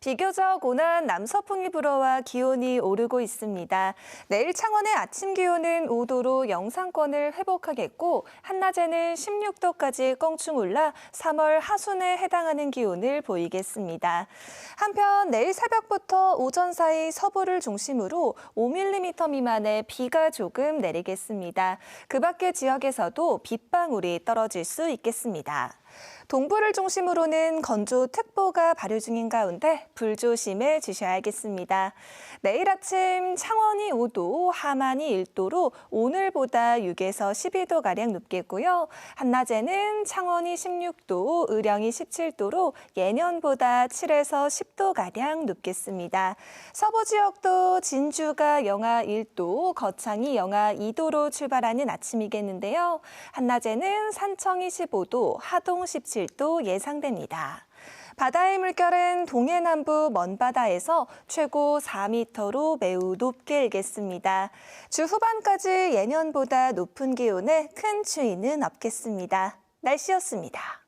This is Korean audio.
비교적 온화한 남서풍이 불어와 기온이 오르고 있습니다. 내일 창원의 아침 기온은 5도로 영상권을 회복하겠고 한낮에는 16도까지 껑충 올라 3월 하순에 해당하는 기온을 보이겠습니다. 한편 내일 새벽부터 오전 사이 서부를 중심으로 5mm 미만의 비가 조금 내리겠습니다. 그 밖의 지역에서도 빗방울이 떨어질 수 있겠습니다. 동부를 중심으로는 건조 특보가 발효 중인 가운데 불조심해 주셔야겠습니다. 내일 아침 창원이 5도, 함안이 1도로 오늘보다 6에서 12도 가량 높겠고요. 한낮에는 창원이 16도, 의령이 17도로 예년보다 7에서 10도 가량 높겠습니다. 서부 지역도 진주가 영하 1도, 거창이 영하 2도로 출발하는 아침이겠는데요. 한낮에는 산청이 15도, 하동 17도 예상됩니다. 바다의 물결은 동해남부 먼바다에서 최고 4m로 매우 높게 일겠습니다. 주 후반까지 예년보다 높은 기온에 큰 추위는 없겠습니다. 날씨였습니다.